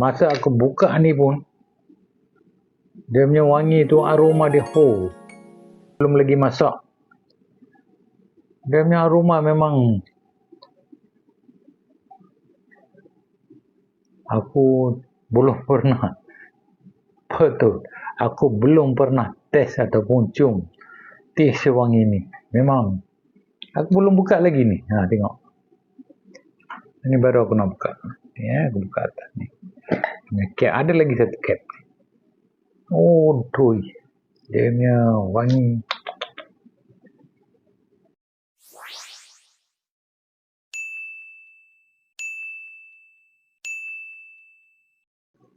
masa aku buka ni pun dia punya wangi tu aroma dia ho. Belum lagi masak. Dia punya aroma memang aku belum pernah betul. Aku belum pernah test ataupun cium teh sewangi ni. Memang aku belum buka lagi ni. Ha tengok. Ini baru aku nak buka. Ya aku buka atas ni cap ada lagi satu cap oh tuh dia punya wangi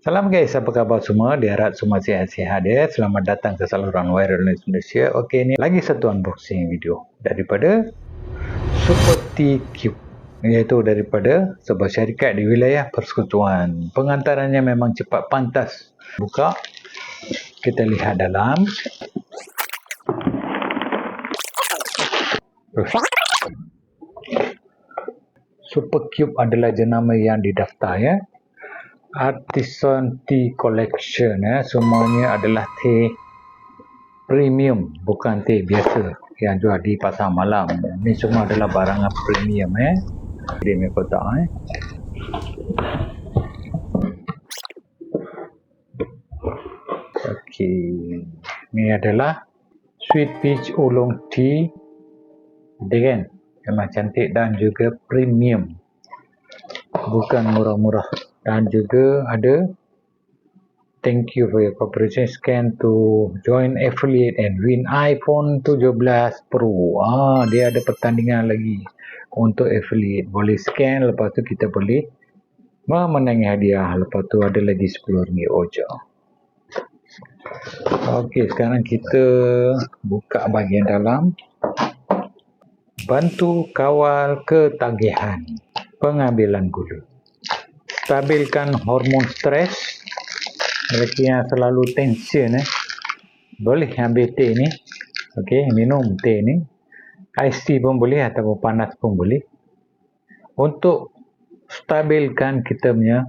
Salam guys, apa khabar semua? Diharap semua sihat-sihat ya. Selamat datang ke saluran Viral News Malaysia. Okey, ini lagi satu unboxing video daripada Super T Cube iaitu daripada sebuah syarikat di wilayah persekutuan. Pengantarannya memang cepat pantas. Buka. Kita lihat dalam. Super Cube adalah jenama yang didaftar ya. Artisan Tea Collection ya. Semuanya adalah teh premium bukan teh biasa yang jual di pasar malam. Ini semua adalah barangan premium eh. Dia punya kotak eh. Okey. Ini adalah Sweet Peach Oolong Tea. Dia kan? Memang cantik dan juga premium. Bukan murah-murah dan juga ada thank you for your cooperation scan to join affiliate and win iPhone 17 Pro ah dia ada pertandingan lagi untuk affiliate boleh scan lepas tu kita boleh memenangi hadiah. Lepas tu ada lagi 10 ringgit ojo ok sekarang kita buka bahagian dalam. Bantu kawal ketagihan. Pengambilan gula. Stabilkan hormon stres. Mereka yang selalu tension eh. Boleh ambil teh ni. Okey minum teh ni ice tea pun boleh ataupun panas pun boleh. Untuk stabilkan kita punya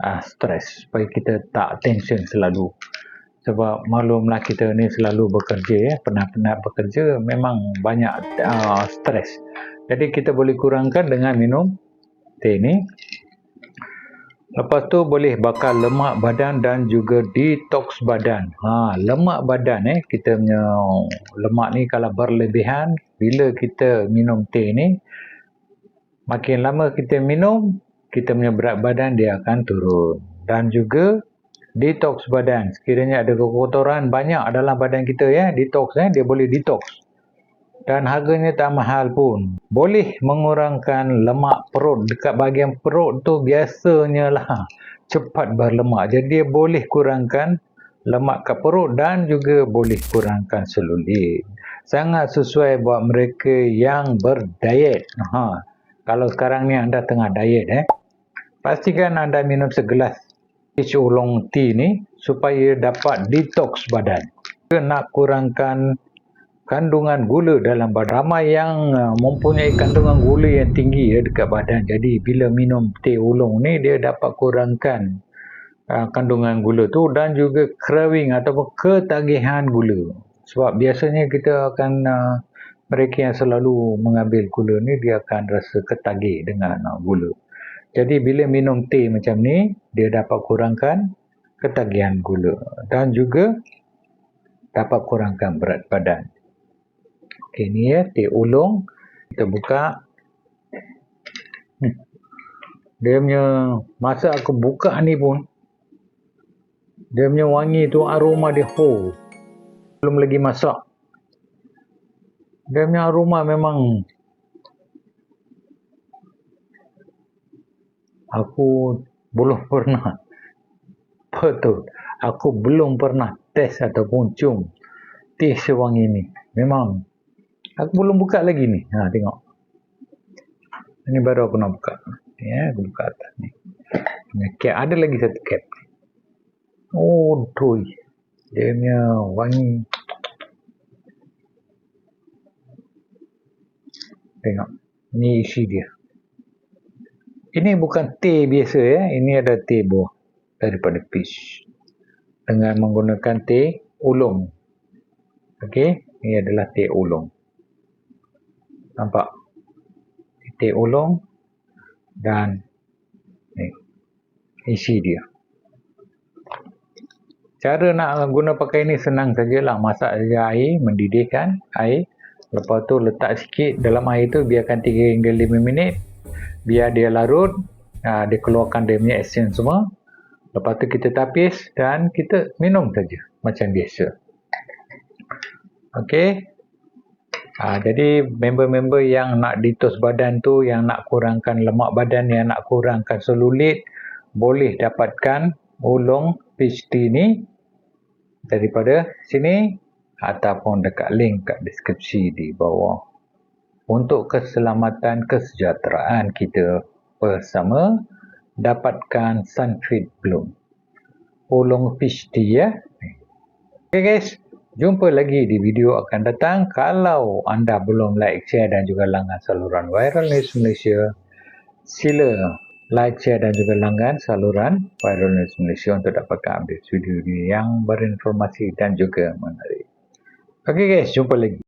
uh, stres supaya kita tak tension selalu. Sebab maklumlah kita ni selalu bekerja ya. Penat-penat bekerja memang banyak uh, stres jadi kita boleh kurangkan dengan minum teh ni Lepas tu boleh bakar lemak badan dan juga detox badan. Ha, lemak badan eh kita punya lemak ni kalau berlebihan bila kita minum teh ni makin lama kita minum kita punya berat badan dia akan turun. Dan juga detox badan. Sekiranya ada kekotoran banyak dalam badan kita ya, detox eh dia boleh detox dan harganya tak mahal pun. Boleh mengurangkan lemak perut. Dekat bahagian perut tu biasanya lah cepat berlemak. Jadi dia boleh kurangkan lemak kat perut dan juga boleh kurangkan selulit. Sangat sesuai buat mereka yang berdiet. Ha. Kalau sekarang ni anda tengah diet eh. Pastikan anda minum segelas peach oolong tea ni supaya dapat detox badan. Nak kurangkan kandungan gula dalam badan. Ramai yang uh, mempunyai kandungan gula yang tinggi ya dekat badan. Jadi bila minum teh oolong ni dia dapat kurangkan uh, kandungan gula tu dan juga craving ataupun ketagihan gula. Sebab biasanya kita akan uh, mereka yang selalu mengambil gula ni dia akan rasa ketagih dengan uh, gula. Jadi bila minum teh macam ni dia dapat kurangkan ketagihan gula dan juga dapat kurangkan berat badan. Okey ni ya teh ulung kita buka. Hmm. Dia punya masa aku buka ni pun dia punya wangi tu aroma dia ho. Belum lagi masak. Dia punya aroma memang aku belum pernah betul aku belum pernah test ataupun cium teh sewangi ni memang Aku belum buka lagi ni. Ha, tengok. Ini baru aku nak buka. Ya, aku buka atas ni. Cap. Ada lagi satu cap. Oh, tuh. Dia punya wangi. Tengok. Ini isi dia. Ini bukan teh biasa ya. Ini ada teh buah. daripada fish dengan menggunakan teh ulung. Okey, ini adalah teh ulung. Nampak? Teh ulung dan ni isi dia. Cara nak guna pakai ini senang sajalah. Masak saja air, mendidihkan air. Lepas tu letak sikit dalam air tu biarkan 3 hingga 5 minit. Biar dia larut, uh, dia keluarkan dia punya esen semua. Lepas tu kita tapis dan kita minum saja macam biasa. Okey. Ha, jadi member-member yang nak ditos badan tu, yang nak kurangkan lemak badan, yang nak kurangkan selulit, boleh dapatkan ulung peach tea ni daripada sini ataupun dekat link kat deskripsi di bawah. Untuk keselamatan kesejahteraan kita bersama dapatkan sunfit bloom. Ulung fish tea ya. Ok guys jumpa lagi di video akan datang kalau anda belum like share dan juga langgan saluran viral news Malaysia sila like, share dan juga langgan saluran Viral News Malaysia untuk dapatkan update video ini yang berinformasi dan juga menarik. Okey guys, jumpa lagi.